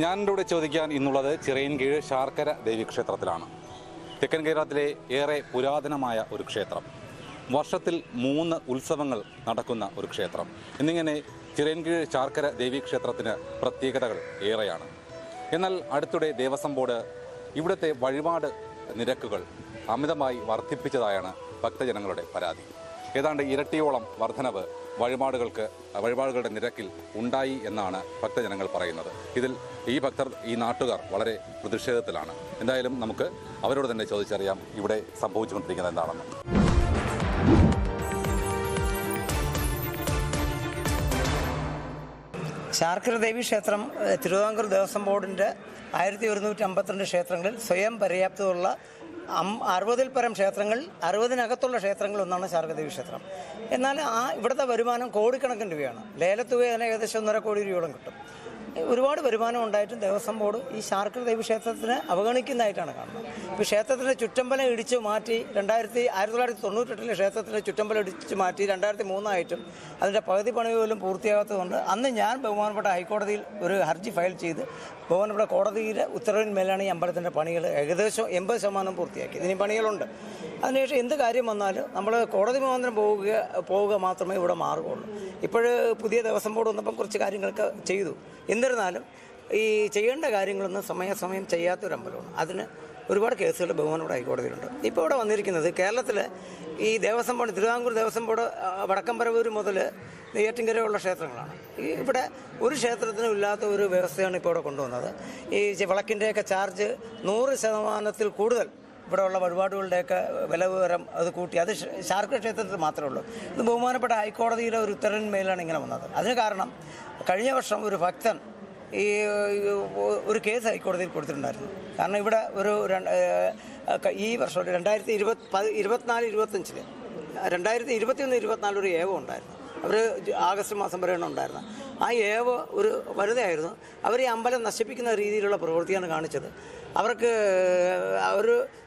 ഞാനിവിടെ കൂടെ ചോദിക്കാൻ ഇന്നുള്ളത് ചിറയൻകീഴ് ശാർക്കര ദേവീക്ഷേത്രത്തിലാണ് തെക്കൻ കേരളത്തിലെ ഏറെ പുരാതനമായ ഒരു ക്ഷേത്രം. വർഷത്തിൽ മൂന്ന് ഉത്സവങ്ങൾ നടക്കുന്ന ഒരു ക്ഷേത്രം. എന്നിങ്ങനെ ചിറയൻകീഴ് ശാർക്കര ദേവീക്ഷേത്രത്തിന് പ്രത്യേകതകൾ ഏറെയാണ്. എന്നാൽ അടുത്തിടെ ദേവസ്വം ബോർഡ് ഇവിടുത്തെ വഴിപാട് നിരക്കുകൾ അമിതമായി വർദ്ധിപ്പിച്ചതായാണ് ഭക്തജനങ്ങളുടെ പരാതി. ഏതാണ്ട് ഇരട്ടിയോളം വർധനവ് വഴിപാടുകൾക്ക് വഴിപാടുകളുടെ നിരക്കിൽ ഉണ്ടായി എന്നാണ് ഭക്തജനങ്ങൾ പറയുന്നത്. ഇതിൽ ഈ ഭക്തർ ഈ നാട്ടുകാർ വളരെ പ്രതിഷേധത്തിലാണ്. എന്തായാലും നമുക്ക് അവരോട് തന്നെ ചോദിച്ചറിയാം ഇവിടെ സംഭവിച്ചുകൊണ്ടിരിക്കുന്നത് എന്താണെന്ന്. ശാർക്കരദേവി ക്ഷേത്രം തിരുവിതാംകൂർ ദേവസ്വം ബോർഡിന്റെ ആയിരത്തി ഒരുന്നൂറ്റി അമ്പത്തിരണ്ട് ക്ഷേത്രങ്ങളിൽ സ്വയം പര്യാപ്തമുള്ള അറുപതിൽ പരം ക്ഷേത്രങ്ങൾ അറുപതിനകത്തുള്ള ക്ഷേത്രങ്ങൾ ഒന്നാണ് ശാർക്കര ദേവി ക്ഷേത്രം. എന്നാൽ ആ ഇവിടുത്തെ വരുമാനം കോടിക്കണക്കിന് രൂപയാണ്. ലേലത്തുക തന്നെ ഏകദേശം ഒന്നര കോടി രൂപയോളം കിട്ടും. ഒരുപാട് വരുമാനം ഉണ്ടായിട്ടും ദേവസ്വം ബോർഡ് ഈ ശാർക്കൽ ദേവി ക്ഷേത്രത്തിനെ അവഗണിക്കുന്നതായിട്ടാണ് കാണുന്നത്. ഇപ്പോൾ ക്ഷേത്രത്തിന്റെ ചുറ്റമ്പലം ഇടിച്ച് മാറ്റി രണ്ടായിരത്തി ആയിരത്തി തൊള്ളായിരത്തി തൊണ്ണൂറ്റെട്ടിലെ ക്ഷേത്രത്തിന്റെ ചുറ്റമ്പലം ഇടിച്ച് മാറ്റി രണ്ടായിരത്തി മൂന്നായിട്ടും അതിന്റെ പകുതി പണി പോലും പൂർത്തിയാകാത്തതുകൊണ്ട് അന്ന് ഞാൻ ബഹുമാനപ്പെട്ട ഹൈക്കോടതിയിൽ ഒരു ഹർജി ഫയൽ ചെയ്ത് ബഹുമാനപ്പെട്ട കോടതിയുടെ ഉത്തരവിന്മേലാണ് ഈ അമ്പലത്തിന്റെ പണികൾ ഏകദേശം എൺപത് ശതമാനം പൂർത്തിയാക്കി. ഇതിന് പണികളുണ്ട്. അതിനുശേഷം എന്ത് കാര്യം വന്നാലും നമ്മൾ കോടതി മുഖാന്തരം പോവുക പോവുക മാത്രമേ ഇവിടെ മാറുകയുള്ളൂ. ഇപ്പോൾ പുതിയ ദേവസ്വം ബോർഡ് വന്നപ്പം കുറച്ച് കാര്യങ്ങളൊക്കെ ചെയ്തു. എന്നിരുന്നാലും ഈ ചെയ്യേണ്ട കാര്യങ്ങളൊന്നും സമയാസമയം ചെയ്യാത്തൊരമ്പലമാണ്. അതിന് ഒരുപാട് കേസുകൾ ബഹുമാനോട് ഹൈക്കോടതിയിലുണ്ട്. ഇപ്പോൾ ഇവിടെ വന്നിരിക്കുന്നത് കേരളത്തിൽ ഈ ദേവസ്വം ബോർഡ് തിരുവിതാംകൂർ ദേവസ്വം ബോർഡ് വടക്കമ്പരവൂർ മുതൽ നെയ്യാറ്റിൻകരയുള്ള ക്ഷേത്രങ്ങളാണ്. ഇവിടെ ഒരു ക്ഷേത്രത്തിനും ഇല്ലാത്ത ഒരു വ്യവസ്ഥയാണ് ഇപ്പോൾ ഇവിടെ കൊണ്ടുവന്നത്. ഈ വിളക്കിന്റെയൊക്കെ ചാർജ് നൂറ് ശതമാനത്തിൽ കൂടുതൽ ഇവിടെയുള്ള വഴിപാടുകളുടെയൊക്കെ വില വിവരം അത് കൂട്ടി. അത് ശാർക്ക ക്ഷേത്രത്തിൽ മാത്രമേ ഉള്ളൂ. ഇത് ബഹുമാനപ്പെട്ട ഹൈക്കോടതിയുടെ ഒരു ഉത്തരവിന്മേലാണ് ഇങ്ങനെ വന്നത്. അതിന് കാരണം കഴിഞ്ഞ വർഷം ഒരു ഭക്തൻ ഈ ഒരു കേസ് ഹൈക്കോടതിയിൽ കൊടുത്തിട്ടുണ്ടായിരുന്നു. കാരണം ഇവിടെ ഒരു ഈ വർഷം രണ്ടായിരത്തി ഇരുപത് പതി- ഇരുപത്തിനാല് ഇരുപത്തഞ്ചിൽ രണ്ടായിരത്തി ഇരുപത്തിയൊന്ന് ഇരുപത്തിനാല് ഒരു ഏവം ഉണ്ടായിരുന്നു. അവർ ആഗസ്റ്റ് മാസം വരെയാണ് ഉണ്ടായിരുന്നത്. ആ ഏവ ഒരു വനിതയായിരുന്നു. അവർ ഈ അമ്പലം നശിപ്പിക്കുന്ന രീതിയിലുള്ള പ്രവൃത്തിയാണ് കാണിച്ചത്. അവർക്ക് അവർ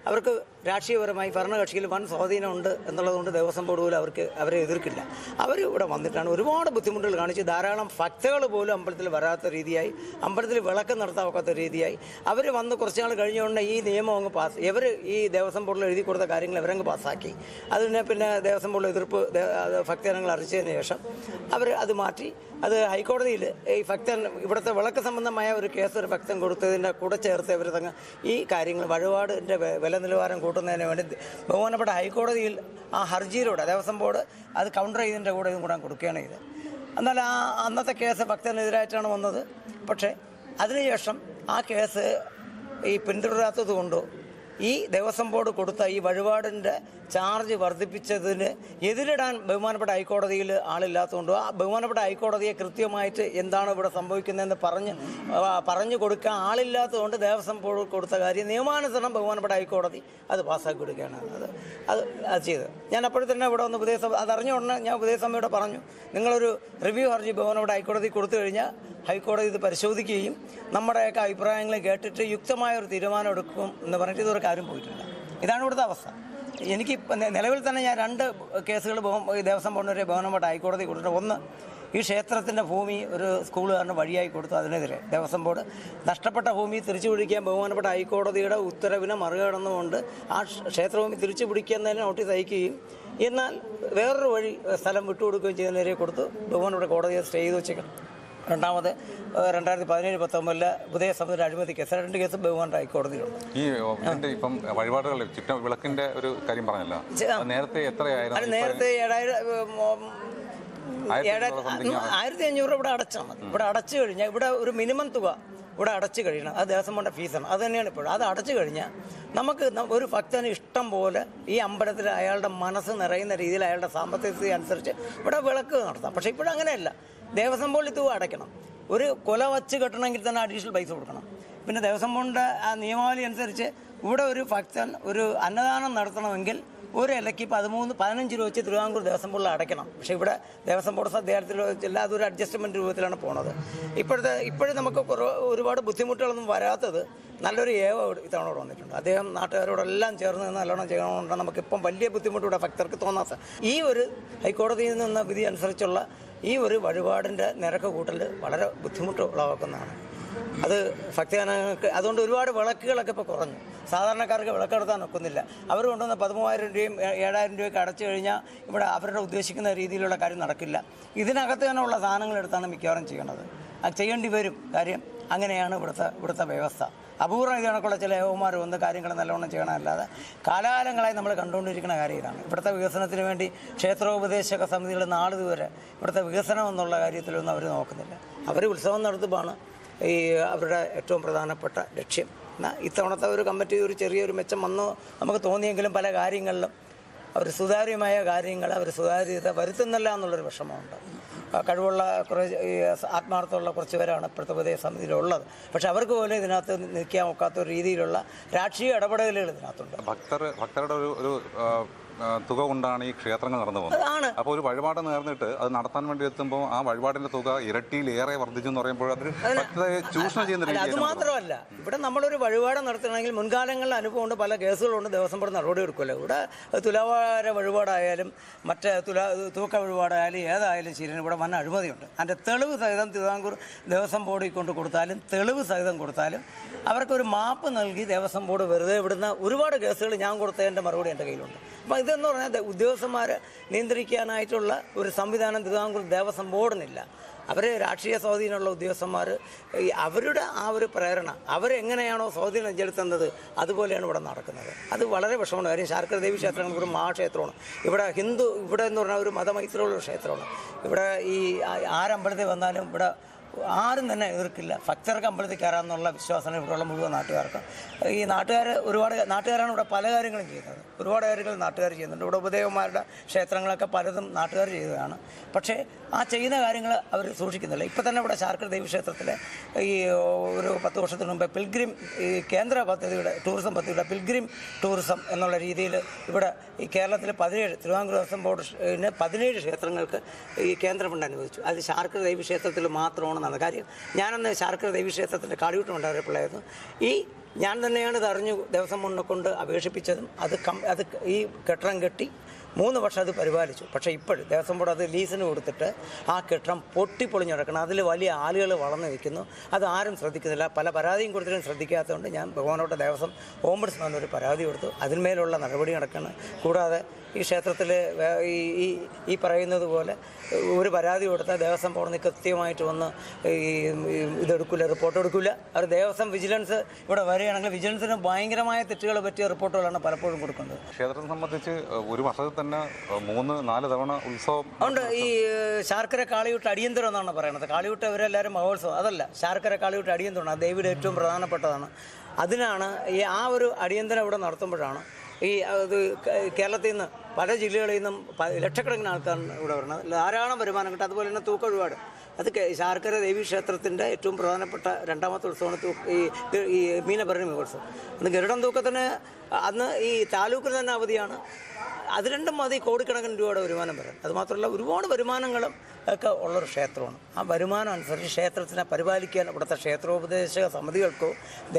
അവർക്ക് രാഷ്ട്രീയപരമായി ഭരണകക്ഷിയിൽ വൻ സ്വാധീനമുണ്ട് എന്നുള്ളതുകൊണ്ട് ദേവസ്വം ബോർഡ് പോലും അവർക്ക് അവരെ എതിർക്കില്ല. അവർ ഇവിടെ വന്നിട്ടാണ് ഒരുപാട് ബുദ്ധിമുട്ടുകൾ കാണിച്ച് ധാരാളം ഭക്തകൾ പോലും അമ്പലത്തിൽ വരാത്ത രീതിയായി അമ്പലത്തിൽ വിളക്ക് നടത്താൻ രീതിയായി. അവർ വന്ന് കുറച്ച് നാൾ കഴിഞ്ഞുകൊണ്ട് ഈ നിയമം അങ്ങ് പാസ് ഇവർ ഈ ദേവസ്വം ബോർഡിൽ എഴുതി കൊടുത്ത കാര്യങ്ങൾ ഇവരങ്ങ് പാസ്സാക്കി. അതിനെ പിന്നെ ദേവസ്വം ബോർഡിൽ എതിർപ്പ് ഭക്തജനങ്ങൾ അറിയിച്ചതിന് ശേഷം അവർ അത് മാറ്റി അത് ഹൈക്കോടതിയിൽ ഈ ഭക്തൻ ഇവിടുത്തെ വിളക്ക് സംബന്ധമായ ഒരു കേസ് ഒരു ഭക്തൻ കൊടുത്തതിന്റെ കൂടെ ചേർത്ത് ഇവർ തങ്ങ് ഈ കാര്യങ്ങൾ വഴിപാടിന്റെ വില നിലവാരം കൂട്ടുന്നതിന് വേണ്ടി ബഹുമാനപ്പെട്ട ഹൈക്കോടതിയിൽ ആ ഹർജിയിലൂടെ ദേവസ്വം ബോർഡ് അത് കൗണ്ടർ ചെയ്തതിന്റെ കൂടെ ഇതും കൂടെ കൊടുക്കുകയാണ് ചെയ്തത്. എന്നാൽ ആ അന്നത്തെ കേസ് ഭക്തനെതിരായിട്ടാണ് വന്നത്. പക്ഷേ അതിനുശേഷം ആ കേസ് ഈ പിന്തുടരാത്തത് കൊണ്ടോ ഈ ദേവസ്വം ബോർഡ് കൊടുത്ത ഈ വഴിപാടിന്റെ ചാർജ് വർദ്ധിപ്പിച്ചതിന് എതിരിടാൻ ബഹുമാനപ്പെട്ട ഹൈക്കോടതിയിൽ ആളില്ലാത്തതുകൊണ്ട് ആ ബഹുമാനപ്പെട്ട ഹൈക്കോടതിയെ കൃത്യമായിട്ട് എന്താണ് ഇവിടെ സംഭവിക്കുന്നതെന്ന് പറഞ്ഞ് പറഞ്ഞു കൊടുക്കാൻ ആളില്ലാത്തതുകൊണ്ട് ദേവസ്വം ബോർഡ് കൊടുത്ത കാര്യം നിയമാനുസരണം ബഹുമാനപ്പെട്ട ഹൈക്കോടതി അത് പാസ്സാക്കി കൊടുക്കുകയാണ് അത് അത് അത് ചെയ്തത്. ഞാൻ അപ്പോഴും തന്നെ ഇവിടെ വന്ന് ഉപദേശ അതറിഞ്ഞ ഉടനെ ഞാൻ ഉപദേശസമ്മയോട് പറഞ്ഞു നിങ്ങളൊരു റിവ്യൂ ഹർജി ബഹുമാനപ്പെട്ട ഹൈക്കോടതി കൊടുത്തു കഴിഞ്ഞാൽ ഹൈക്കോടതി ഇത് പരിശോധിക്കുകയും നമ്മുടെയൊക്കെ അഭിപ്രായങ്ങൾ കേട്ടിട്ട് യുക്തമായ ഒരു തീരുമാനം എടുക്കും എന്ന് പറഞ്ഞിട്ട് ഇതൊരു കാര്യം പോയിട്ടില്ല. ഇതാണ് ഇവിടുത്തെ അവസ്ഥ. എനിക്ക് നിലവിൽ തന്നെ ഞാൻ രണ്ട് കേസുകൾ ദേവസ്വം ബോർഡിന്റെ ബഹുമാനപ്പെട്ട ഹൈക്കോടതി കൊടുത്തിട്ട് ഒന്ന് ഈ ക്ഷേത്രത്തിന്റെ ഭൂമി ഒരു സ്കൂളുകാരന് വഴിയായി കൊടുത്തു. അതിനെതിരെ ദേവസ്വം ബോർഡ് നഷ്ടപ്പെട്ട ഭൂമി തിരിച്ചു പിടിക്കാൻ ബഹുമാനപ്പെട്ട ഹൈക്കോടതിയുടെ ഉത്തരവിനെ മറികടന്നുകൊണ്ട് ആ ക്ഷേത്രഭൂമി തിരിച്ചു പിടിക്കുന്നതിന് നോട്ടീസ് അയക്കുകയും എന്നാൽ വേറൊരു വഴി സ്ഥലം വിട്ടുകൊടുക്കുകയും ചെയ്തതിനെതിരെ കൊടുത്ത്. ബഹുമാനപ്പെട്ട കോടതിയെ സ്റ്റേ ചെയ്ത് വെച്ചേക്കണം. രണ്ടാമത് രണ്ടായിരത്തി പതിനേഴ് പത്തൊമ്പതിൽ പുതിയ സമുദ്ര അഴിമതി കേസ്. രണ്ട് കേസ് ബഹുമാനപ്പെട്ട ഹൈക്കോടതിയിലുണ്ട് ഈ ഇതിന്റെ ഇപ്പം വഴിപാടുകൾ ചുറ്റം വിളക്കിന്റെ ഒരു കാര്യം പറഞ്ഞല്ലോ. നേരത്തെ എത്രയായിരുന്നു? നേരത്തെ ഏഴായിരം ആയിരത്തി അഞ്ഞൂറ് ഇവിടെ അടച്ചാൽ മതി. ഇവിടെ അടച്ചു കഴിഞ്ഞാൽ ഇവിടെ ഒരു മിനിമം തുക ഇവിടെ അടച്ചു കഴിയണം. അത് ദേവസ്വം ബോർഡിന്റെ ഫീസാണ്. അത് തന്നെയാണ് ഇപ്പോഴും അത് അടച്ചു കഴിഞ്ഞാൽ നമുക്ക് ഒരു ഭക്തന് ഇഷ്ടം പോലെ ഈ അമ്പലത്തിൽ അയാളുടെ മനസ്സ് നിറയുന്ന രീതിയിൽ അയാളുടെ സാമ്പത്തിക സ്ഥിതി അനുസരിച്ച് ഇവിടെ വിളക്ക് നടത്താം. പക്ഷേ ഇപ്പോഴും അങ്ങനെയല്ല. ദേവസ്വം ബോർഡിൽ തുക അടയ്ക്കണം. ഒരു കൊല വച്ച് കെട്ടണമെങ്കിൽ തന്നെ അഡീഷണൽ പൈസ കൊടുക്കണം. പിന്നെ ദേവസ്വം ബോർഡിന്റെ ആ നിയമാവലി അനുസരിച്ച് ഇവിടെ ഒരു ഭക്തൻ ഒരു അന്നദാനം നടത്തണമെങ്കിൽ ഒരു ഇലയ്ക്ക് പതിമൂന്ന് പതിനഞ്ച് രൂപ വെച്ച് തിരുവിതാംകൂർ ദേവസ്വം ബോർഡിൽ അടയ്ക്കണം. പക്ഷേ ഇവിടെ ദേവസ്വം ബോർഡ് സദ്യത്തിൽ എല്ലാ അതൊരു അഡ്ജസ്റ്റ്മെന്റ് രൂപത്തിലാണ് പോണത്. ഇപ്പോഴത്തെ ഇപ്പോഴും നമുക്ക് ഒരുപാട് ബുദ്ധിമുട്ടുകളൊന്നും വരാത്തത് നല്ലൊരു ഏവ ഇത്തവണ ഇവിടെ വന്നിട്ടുണ്ട്. അദ്ദേഹം നാട്ടുകാരോടെല്ലാം ചേർന്ന് നിന്ന് നല്ലോണം ചെയ്യണമെന്നുണ്ട് നമുക്കിപ്പം വലിയ ബുദ്ധിമുട്ടിവിടെ ഭക്തർക്ക് തോന്നാത്ത ഈ ഒരു ഹൈക്കോടതിയിൽ നിന്ന വിധി അനുസരിച്ചുള്ള ഈ ഒരു വഴിപാടിന്റെ നിരക്ക് കൂട്ടൽ വളരെ ബുദ്ധിമുട്ട് ഉളവാക്കുന്നതാണ്. അത് ഭക്തജനങ്ങൾക്ക് അതുകൊണ്ട് ഒരുപാട് വിളക്കുകളൊക്കെ ഇപ്പോൾ കുറഞ്ഞു. സാധാരണക്കാർക്ക് വിളക്ക് നടത്താൻ ഒക്കുന്നില്ല. അവർ കൊണ്ടുവന്ന പതിമൂവായിരം രൂപയും ഏഴായിരം രൂപയൊക്കെ അടച്ചു കഴിഞ്ഞാൽ ഇവിടെ അവരുടെ ഉദ്ദേശിക്കുന്ന രീതിയിലുള്ള കാര്യം നടക്കില്ല. ഇതിനകത്ത് തന്നെ ഉള്ള സാധനങ്ങൾ എടുത്താണ് മിക്കവാറും ചെയ്യണത്. അത് ചെയ്യേണ്ടി വരും കാര്യം അങ്ങനെയാണ് ഇവിടുത്തെ ഇവിടുത്തെ വ്യവസ്ഥ. അപൂർവം ഇത് കണക്കുള്ള ചില യവന്മാർ വന്ന് കാര്യങ്ങൾ നല്ലവണ്ണം ചെയ്യണമല്ലാതെ കാലാകാലങ്ങളായി നമ്മൾ കണ്ടുകൊണ്ടിരിക്കുന്ന കാര്യം ഇതാണ്. ഇവിടുത്തെ വികസനത്തിന് വേണ്ടി ക്ഷേത്രോപദേശക സമിതികൾ നാളിതുവരെ ഇവിടുത്തെ വികസനം എന്നുള്ള കാര്യത്തിലൊന്നും അവർ നോക്കുന്നില്ല. അവർ ഉത്സവം നടത്തുമ്പോഴാണ് ഈ അവരുടെ ഏറ്റവും പ്രധാനപ്പെട്ട ലക്ഷ്യം. ഇത്തവണത്തെ ഒരു കമ്മിറ്റി ഒരു ചെറിയൊരു മെച്ചം വന്നു. നമുക്ക് തോന്നിയെങ്കിലും പല കാര്യങ്ങളിലും അവർ സുതാര്യമായ കാര്യങ്ങൾ അവർ സുതാര്യത വരുത്തുന്നില്ല എന്നുള്ളൊരു വിഷമമുണ്ട്. കഴിവുള്ള കുറേ ആത്മാർത്ഥമുള്ള കുറച്ച് പേരാണ് ഇപ്പോഴത്തെ പുതിയ സമിതിയിലുള്ളത് പക്ഷെ അവർക്ക് പോലും ഇതിനകത്ത് നിൽക്കാൻ ഒക്കാത്ത ഒരു രീതിയിലുള്ള രാഷ്ട്രീയ ഇടപെടലുകൾ ഇതിനകത്തുണ്ട്. ഭക്തർ ഭക്തരുടെ ഒരു ഒരു തുക കൊണ്ടാണ് ഈ ക്ഷേത്രങ്ങൾ നടന്നു പോകുന്നത്. അപ്പോൾ ഒരു വഴിപാട് നേർന്നിട്ട് അത് നടത്താൻ വേണ്ടി എത്തുമ്പോൾ ആ വഴിപാടിന്റെ തുക ഇരട്ടിയിലേറെ വർദ്ധിച്ചു എന്ന് പറയുമ്പോൾ അത് ചൂഷണം ചെയ്യുന്ന അത് മാത്രമല്ല. ഇവിടെ നമ്മളൊരു വഴിപാട് നടത്തണമെങ്കിൽ മുൻകാലങ്ങളിൽ അനുഭവം കൊണ്ട് പല കേസുകളുണ്ട്. ദിവസം ബോർഡ് നടപടി എടുക്കുമല്ലോ. ഇവിടെ തുലാവാര വഴിപാടായാലും മറ്റേ തുലാ തൂക്ക വഴിപാടായാലും ഏതായാലും ശരി ഇവിടെ വന്ന അഴിമതിയുണ്ട്. അതിന്റെ തെളിവ് സഹിതം തിരുവിതാംകൂർ ദേവസ്വം ബോർഡിൽ കൊണ്ട് കൊടുത്താലും തെളിവ് സഹിതം കൊടുത്താലും അവർക്കൊരു മാപ്പ് നൽകി ദേവസ്വം ബോർഡ് വെറുതെ വിടുന്ന ഒരുപാട് കേസുകൾ ഞാൻ കൊടുത്തതിന്റെ മറുപടി എന്റെ കയ്യിലുണ്ട്. അപ്പോൾ ഇതെന്ന് പറഞ്ഞാൽ ഉദ്യോഗസ്ഥന്മാരെ നിയന്ത്രിക്കാനായിട്ടുള്ള ഒരു സംവിധാനം തിരുവിതാംകൂർ ദേവസ്വം ബോർഡിനില്ല. അവർ രാഷ്ട്രീയ സ്വാധീനമുള്ള ഉദ്യോഗസ്ഥന്മാർ അവരുടെ ആ ഒരു പ്രേരണ അവരെങ്ങനെയാണോ സ്വാധീനം ചെലുത്തുന്നത് അതുപോലെയാണ് ഇവിടെ നടക്കുന്നത്. അത് വളരെ വിഷമമാണ്. കാര്യം ശാർക്കര ദേവി ക്ഷേത്രങ്ങൾ ഒരു മഹാക്ഷേത്രമാണ്. ഇവിടെ ഹിന്ദു ഇവിടെ എന്ന് പറഞ്ഞാൽ ഒരു മതമൈത്രിയുള്ള ക്ഷേത്രമാണ്. ഇവിടെ ഈ ആരമ്പലത്തിൽ വന്നാലും ഇവിടെ ആരും തന്നെ എതിർക്കില്ല. ഭക്തർക്ക് അമ്പലത്തിൽ കയറാമെന്നുള്ള വിശ്വാസമാണ് ഇവിടെയുള്ള മുഴുവൻ നാട്ടുകാർക്ക്. ഈ നാട്ടുകാർ ഒരുപാട് നാട്ടുകാരാണ് ഇവിടെ പല കാര്യങ്ങളും ചെയ്യുന്നത്. ഒരുപാട് കാര്യങ്ങൾ നാട്ടുകാർ ചെയ്യുന്നുണ്ട്. ഇവിടെ ഉപദേവന്മാരുടെ ക്ഷേത്രങ്ങളൊക്കെ പലതും നാട്ടുകാർ ചെയ്തതാണ്. പക്ഷേ ആ ചെയ്യുന്ന കാര്യങ്ങൾ അവർ സൂക്ഷിക്കുന്നില്ല. ഇപ്പം തന്നെ ഇവിടെ ശാർക്കര ദേവി ക്ഷേത്രത്തിലെ ഈ ഒരു പത്ത് വർഷത്തിന് മുമ്പ് പിൽഗ്രിം ഈ കേന്ദ്ര പദ്ധതിയുടെ ടൂറിസം പദ്ധതിയുടെ പിൽഗ്രിം ടൂറിസം എന്നുള്ള രീതിയിൽ ഇവിടെ ഈ കേരളത്തിൽ പതിനേഴ് തിരുവാങ്കൂർ ദേവസ്വം ബോർഡിന് പതിനേഴ് ക്ഷേത്രങ്ങൾക്ക് ഈ കേന്ദ്ര ഫണ്ട് അനുവദിച്ചു. അത് ദേവി ക്ഷേത്രത്തിൽ മാത്രമാണ് നടന്നത് കാര്യം. ഞാനന്ന് ദേവി ക്ഷേത്രത്തിന്റെ കാടിയൂട്ടം ഉണ്ടായിരുന്നപ്പോഴായിരുന്നു ഈ ഞാൻ തന്നെയാണ് ഇത് അറിഞ്ഞു ദേവസ്വം ബോർഡിനെ കൊണ്ട് അപേക്ഷിപ്പിച്ചതും. അത് കം അത് ഈ കെട്ടിടം കെട്ടി മൂന്ന് വർഷം അത് പരിപാലിച്ചു. പക്ഷേ ഇപ്പോഴും ദേവസ്വം ബോർഡ് അത് ലീസിന് കൊടുത്തിട്ട് ആ കെട്ടിടം പൊട്ടിപ്പൊളിഞ്ഞു കിടക്കണം അതിൽ വലിയ ആളുകൾ വളർന്നു നിൽക്കുന്നു. അത് ആരും ശ്രദ്ധിക്കുന്നില്ല. പല പരാതിയും കൊടുത്തിട്ടും ശ്രദ്ധിക്കാത്തതുകൊണ്ട് ഞാൻ ബഹുമാനോട്ട ദേവസ്വം ഓംബുഡ്സ്മാൻ ഒരു പരാതി കൊടുത്തു. അതിന്മേലുള്ള നടപടി നടക്കണം കൂടാതെ ഈ ക്ഷേത്രത്തിൽ ഈ ഈ പറയുന്നത് പോലെ ഒരു പരാതി കൊടുത്താൽ ദേവസ്വം ബോർഡിന് കൃത്യമായിട്ട് വന്ന് ഈ ഇതെടുക്കില്ല റിപ്പോർട്ട് എടുക്കില്ല. അവർ ദേവസ്വം വിജിലൻസ് ഇവിടെ വരികയാണെങ്കിൽ വിജിലൻസിന് ഭയങ്കരമായ തെറ്റുകൾ പറ്റിയ റിപ്പോർട്ടുകളാണ് പലപ്പോഴും കൊടുക്കുന്നത്. ക്ഷേത്രത്തെ സംബന്ധിച്ച് ഒരു വർഷത്തിൽ തന്നെ മൂന്ന് നാല് തവണ ഉത്സവം അതുകൊണ്ട് ഈ ശാർക്കര കാളിയൂട്ട് അടിയന്തരം എന്നാണ് പറയുന്നത്. കാളിയൂട്ട് അവരെല്ലാവരും മഹോത്സവം. അതല്ല ശാർക്കര കാളിയൂട്ട് അടിയന്തരമാണ്. ദേവിയുടെ ഏറ്റവും പ്രധാനപ്പെട്ടതാണ്. അതിനാണ് ഈ ആ ഒരു അടിയന്തരം ഇവിടെ നടത്തുമ്പോഴാണ് ഈ അത് കേരളത്തിൽ നിന്ന് പല ജില്ലകളിൽ നിന്നും ലക്ഷക്കണക്കിന് ആൾക്കാരാണ് ഇവിടെ വരുന്നത്. ധാരാളം വരുമാനം കിട്ടും. അതുപോലെ തന്നെ തൂക്ക ഒരുപാട്. അത് ശാർക്കര ദേവി ക്ഷേത്രത്തിന്റെ ഏറ്റവും പ്രധാനപ്പെട്ട രണ്ടാമത്തെ ഉത്സവമാണ് ഈ ഈ മീനഭരണി മഹോത്സവം അന്ന് ഗരുഡൻ തൂക്കത്തിന് അന്ന് ഈ താലൂക്കിൽ തന്നെ അവധിയാണ്. അത് രണ്ടും മതി. കോടിക്കണക്കിന് രൂപയുടെ വരുമാനം വരാൻ അതുമാത്രമല്ല ഒരുപാട് വരുമാനങ്ങളും ഒക്കെ ഉള്ളൊരു ക്ഷേത്രമാണ്. ആ വരുമാനം അനുസരിച്ച് ക്ഷേത്രത്തിനെ പരിപാലിക്കാൻ ഇവിടുത്തെ ക്ഷേത്രോപദേശക സമിതികൾക്കോ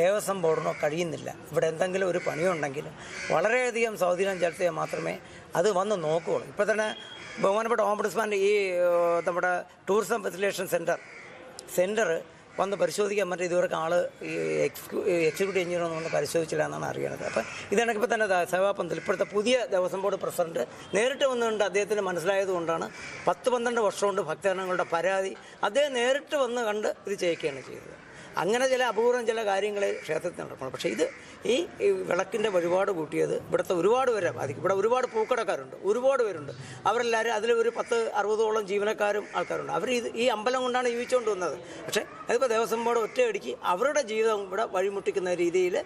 ദേവസ്വം ബോർഡിനോ കഴിയുന്നില്ല. ഇവിടെ എന്തെങ്കിലും ഒരു പണിയുണ്ടെങ്കിൽ വളരെയധികം സ്വാധീനം ചെലുത്തിയാൽ മാത്രമേ അത് വന്ന് നോക്കുകയുള്ളൂ. ഇപ്പോൾ തന്നെ ബഹുമാനപ്പെട്ട ഓംബുഡ്സ്മാന്റെ ഈ നമ്മുടെ ടൂറിസം ഫെസിലേഷൻ സെന്റർ സെന്റർ വന്ന് പരിശോധിക്കാൻ പറ്റും ഇതുവരെ എക്സിക്യൂ എക്സിക്യൂട്ടീവ് എഞ്ചിനീയർ ഒന്നും വന്ന് പരിശോധിച്ചില്ല എന്നാണ് അറിയണത്. അപ്പം ഇതാണെങ്കിൽ തന്നെ സേവാപന്തൽ ഇപ്പോഴത്തെ പുതിയ ദേവസ്വം ബോർഡ് പ്രസിഡന്റ് നേരിട്ട് വന്നുകൊണ്ട് അദ്ദേഹത്തിന് മനസ്സിലായതുകൊണ്ടാണ് പത്ത് പന്ത്രണ്ട് വർഷം കൊണ്ട് ഭക്തജനങ്ങളുടെ പരാതി അദ്ദേഹം നേരിട്ട് വന്ന് കണ്ട് ഇത് ചെയ്യിക്കുകയാണ് ചെയ്തത്. അങ്ങനെ ചില അപൂർവം ചില കാര്യങ്ങൾ ക്ഷേത്രത്തിൽ നടക്കണം പക്ഷേ ഇത് ഈ വിളക്കിന്റെ വഴിപാട് കൂട്ടിയത് ഇവിടുത്തെ ഒരുപാട് പേരെ ബാധിക്കും. ഇവിടെ ഒരുപാട് പൂക്കടക്കാരുണ്ട്. ഒരുപാട് പേരുണ്ട്. അവരെല്ലാവരും അതിൽ ഒരു പത്ത് അറുപതോളം ജീവനക്കാരും ആൾക്കാരുണ്ട്. അവർ ഇത് ഈ അമ്പലം കൊണ്ടാണ് ജീവിച്ചുകൊണ്ട് വന്നത്. പക്ഷേ അതിപ്പോൾ ദേവസ്വം ബോർഡ് ഒറ്റയടിക്ക് അവരുടെ ജീവിതം ഇവിടെ വഴിമുട്ടിക്കുന്ന രീതിയിൽ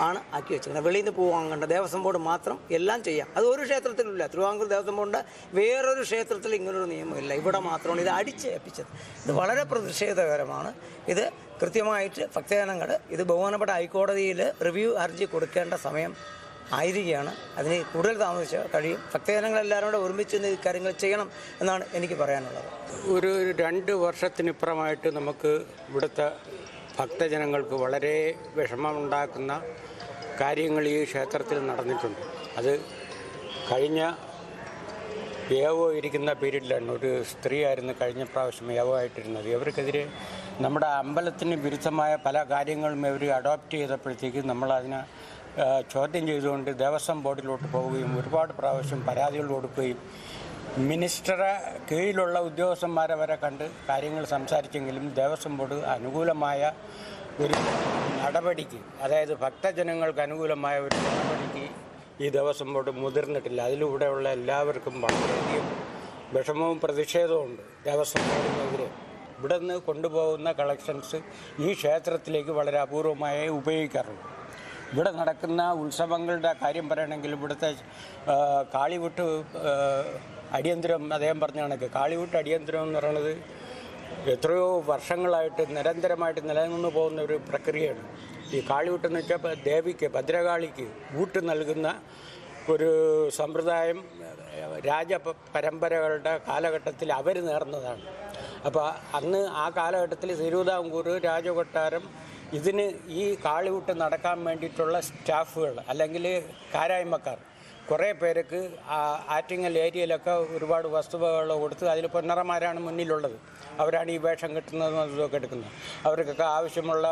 ആണ് ആക്കി വെച്ചിരിക്കുന്നത്. വെളിയിൽ നിന്ന് പോകാൻ ദേവസ്വം ബോർഡ് മാത്രം എല്ലാം ചെയ്യാം. അത് ഒരു ക്ഷേത്രത്തിലില്ല തിരുവാങ്കൂർ ദേവസ്വം ബോർഡിന്റെ വേറൊരു ക്ഷേത്രത്തിൽ ഇങ്ങനൊരു നിയമമില്ല. ഇവിടെ മാത്രമാണ് ഇത് അടിച്ചേൽപ്പിച്ചത്. ഇത് വളരെ പ്രതിഷേധകരമാണ്. ഇത് കൃത്യമായിട്ട് ഭക്തജനങ്ങൾ ഇത് ബഹുമാനപ്പെട്ട ഹൈക്കോടതിയിൽ റിവ്യൂ ഹർജി കൊടുക്കേണ്ട സമയം ആയിരിക്കുകയാണ്. അതിന് കൂടുതൽ താമസിച്ച് കഴിയും. ഭക്തജനങ്ങളെല്ലാവരും കൂടെ ഒരുമിച്ച് കാര്യങ്ങൾ ചെയ്യണം എന്നാണ് എനിക്ക് പറയാനുള്ളത്. ഒരു രണ്ട് വർഷത്തിനിപ്പുറമായിട്ട് നമുക്ക് ഇവിടുത്തെ ഭക്തജനങ്ങൾക്ക് വളരെ വിഷമമുണ്ടാക്കുന്ന കാര്യങ്ങൾ ഈ ക്ഷേത്രത്തിൽ നടന്നിട്ടുണ്ട്. അത് കഴിഞ്ഞ യേവോ ഇരിക്കുന്ന പീരീഡിലാണ്. ഒരു സ്ത്രീയായിരുന്നു കഴിഞ്ഞ പ്രാവശ്യം യേവോ ആയിട്ടിരുന്നത്. ഇവർക്കെതിരെ നമ്മുടെ അമ്പലത്തിന് വിരുദ്ധമായ പല കാര്യങ്ങളും ഇവർ അഡോപ്റ്റ് ചെയ്തപ്പോഴത്തേക്ക് നമ്മളതിനെ ചോദ്യം ചെയ്തുകൊണ്ട് ദേവസ്വം ബോർഡിലോട്ട് പോവുകയും ഒരുപാട് പ്രാവശ്യം പരാതികൾ കൊടുക്കുകയും മിനിസ്റ്ററെ കീഴിലുള്ള ഉദ്യോഗസ്ഥന്മാരെ വരെ കണ്ട് കാര്യങ്ങൾ സംസാരിച്ചെങ്കിലും ദേവസ്വം ബോർഡ് അനുകൂലമായ ഒരു നടപടിക്ക് അതായത് ഭക്തജനങ്ങൾക്ക് അനുകൂലമായ ഒരു നടപടിക്ക് ഈ ദേവസ്വം ബോർഡ് മുതിർന്നിട്ടില്ല. അതിലൂടെയുള്ള എല്ലാവർക്കും വളരെയധികം വിഷമവും പ്രതിഷേധവും ഉണ്ട് ദേവസ്വം ബോർഡിനെതിരെ. ഇവിടെ നിന്ന് കൊണ്ടുപോകുന്ന കളക്ഷൻസ് ഈ ക്ഷേത്രത്തിലേക്ക് വളരെ അപൂർവമായി ഉപയോഗിക്കാറുള്ളൂ ഇവിടെ നടക്കുന്ന ഉത്സവങ്ങളുടെ കാര്യം പറയുകയാണെങ്കിൽ ഇവിടുത്തെ കാളിവുട്ട് കാളിവിട്ട് അടിയന്തരം അദ്ദേഹം പറഞ്ഞ കണക്ക്. കാളിവിട്ട് അടിയന്തരം എന്ന് പറയുന്നത് എത്രയോ വർഷങ്ങളായിട്ട് നിരന്തരമായിട്ട് നിലനിന്ന് പോകുന്ന ഒരു പ്രക്രിയയാണ്. ഈ കാളിവിട്ടെന്ന് വെച്ചാൽ ദേവിക്ക് ഭദ്രകാളിക്ക് ഊട്ട് നൽകുന്ന ഒരു സമ്പ്രദായം രാജ പരമ്പരകളുടെ കാലഘട്ടത്തിൽ അവർ നേർന്നതാണ്. അപ്പോൾ അന്ന് ആ കാലഘട്ടത്തിൽ തിരുവിതാംകൂർ രാജകൊട്ടാരം ഇതിന് ഈ കാളിവിട്ട് നടക്കാൻ വേണ്ടിയിട്ടുള്ള സ്റ്റാഫുകൾ അല്ലെങ്കിൽ കാരായ്മക്കാർ കുറേ പേർക്ക് ആറ്റിങ്ങൽ ഏരിയയിലൊക്കെ ഒരുപാട് വസ്തുവകൾ കൊടുത്ത് അതിൽ പൊന്നറമാരാണ് മുന്നിലുള്ളത്. അവരാണ് ഈ വേഷം കിട്ടുന്നതും അതൊക്കെ എടുക്കുന്നത്. അവർക്കൊക്കെ ആവശ്യമുള്ള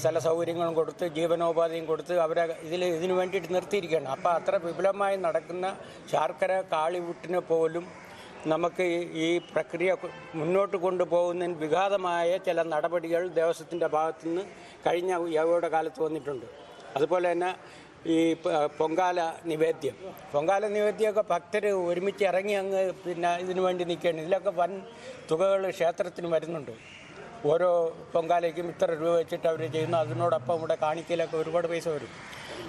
സ്ഥല സൗകര്യങ്ങളും കൊടുത്ത് ജീവനോപാധിയും കൊടുത്ത് അവരെ ഇതിൽ ഇതിനു വേണ്ടിയിട്ട് നിർത്തിയിരിക്കുകയാണ്. അപ്പോൾ അത്ര വിപുലമായി നടക്കുന്ന ശാർക്കര കാളിവിട്ടിന് പോലും നമുക്ക് ഈ- പ്രക്രിയ മുന്നോട്ട് കൊണ്ടുപോകുന്നതിന് വിഘാതമായ ചില നടപടികൾ ദേവസ്വത്തിന്റെ ഭാഗത്തുനിന്ന് കഴിഞ്ഞ യോഗയുടെ കാലത്ത് വന്നിട്ടുണ്ട്. അതുപോലെ തന്നെ ഈ പൊങ്കാല നിവേദ്യം. പൊങ്കാല നിവേദ്യമൊക്കെ ഭക്തർ ഒരുമിച്ച് ഇറങ്ങി അങ്ങ് പിന്നെ ഇതിനു വേണ്ടി നിൽക്കുകയാണ്. ഇതിലൊക്കെ വൻ തുകകൾ ക്ഷേത്രത്തിന് വരുന്നുണ്ട്. ഓരോ പൊങ്കാലയ്ക്കും ഇത്ര രൂപ വെച്ചിട്ട് അവർ ചെയ്യുന്നു. അതിനോടൊപ്പം ഇവിടെ കാണിക്കലൊക്കെ ഒരുപാട് പൈസ വരും.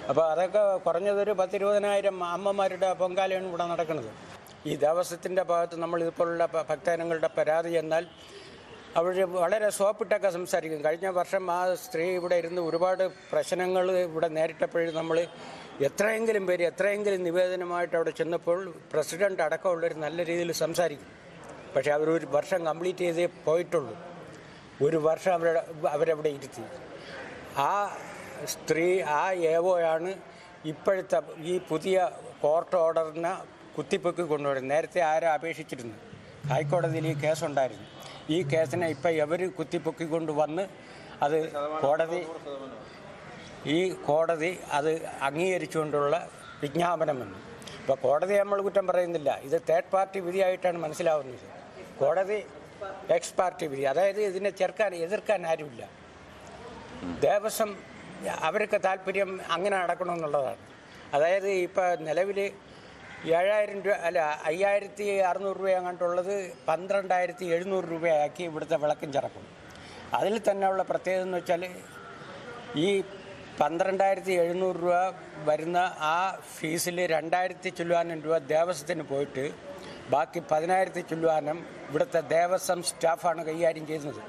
അപ്പോൾ അതൊക്കെ കുറഞ്ഞതൊരു പത്തിരുപതിനായിരം അമ്മമാരുടെ പൊങ്കാലയാണ് ഇവിടെ നടക്കുന്നത്. ഈ ദേവസ്വത്തിന്റെ ഭാഗത്ത് നമ്മൾ ഇതുപോലുള്ള ഭക്തജനങ്ങളുടെ പരാതി എന്നാൽ അവർ വളരെ സോപ്പിട്ടൊക്കെ സംസാരിക്കും. കഴിഞ്ഞ വർഷം ആ സ്ത്രീ ഇവിടെ ഇരുന്ന് ഒരുപാട് പ്രശ്നങ്ങൾ ഇവിടെ നേരിട്ടപ്പോഴും നമ്മൾ എത്രയെങ്കിലും പേര് എത്രയെങ്കിലും നിവേദനമായിട്ട് അവിടെ ചെന്നപ്പോൾ പ്രസിഡന്റ് അടക്കമുള്ളവർ നല്ല രീതിയിൽ സംസാരിക്കും. പക്ഷേ അവർ ഒരു വർഷം കംപ്ലീറ്റ് ചെയ്തേ പോയിട്ടുള്ളൂ. ഒരു വർഷം അവരുടെ അവരവിടെ ഇരുത്തി. ആ സ്ത്രീ ആ ഏവോയാണ് ഇപ്പോഴത്തെ ഈ പുതിയ കോർട്ട് ഓർഡറിനെ കുത്തിപ്പൊക്കി കൊണ്ടുവരും നേരത്തെ ആരും അപേക്ഷിച്ചിരുന്നു ഹൈക്കോടതിയിൽ ഈ കേസുണ്ടായിരുന്നു. ഈ കേസിനെ ഇപ്പം എവർ കുത്തിപ്പൊക്കിക്കൊണ്ട് വന്ന് അത് കോടതി ഈ കോടതി അത് അംഗീകരിച്ചുകൊണ്ടുള്ള വിജ്ഞാപനം വന്നു ഇപ്പോൾ കോടതി നമ്മൾ കുറ്റം പറയുന്നില്ല. ഇത് തേർഡ് പാർട്ടി വിധിയായിട്ടാണ് മനസ്സിലാവുന്നത്. കോടതി എക്സ് പാർട്ടി വിധി. അതായത് ഇതിനെ ചേർക്കാൻ എതിർക്കാൻ ആരുമില്ല. ദേവസ്വം അവർക്ക് താല്പര്യം അങ്ങനെ നടക്കണമെന്നുള്ളതാണ്. അതായത് ഇപ്പോൾ നിലവിൽ ഏഴായിരം രൂപ അല്ല അയ്യായിരത്തി അറുന്നൂറ് രൂപ അങ്ങോട്ടുള്ളത് പന്ത്രണ്ടായിരത്തി എഴുന്നൂറ് രൂപയാക്കി ഇവിടുത്തെ വിളക്കും ചിറക്കും. അതിൽ തന്നെയുള്ള പ്രത്യേകത എന്ന് വെച്ചാൽ ഈ പന്ത്രണ്ടായിരത്തി എഴുന്നൂറ് രൂപ വരുന്ന ആ ഫീസിൽ രണ്ടായിരത്തി ചില്ലുവാനം രൂപ ദേവസ്വത്തിന് പോയിട്ട് ബാക്കി പതിനായിരത്തി ചുല്ലുവാനം ഇവിടുത്തെ ദേവസ്വം സ്റ്റാഫാണ് കൈകാര്യം ചെയ്യുന്നത്.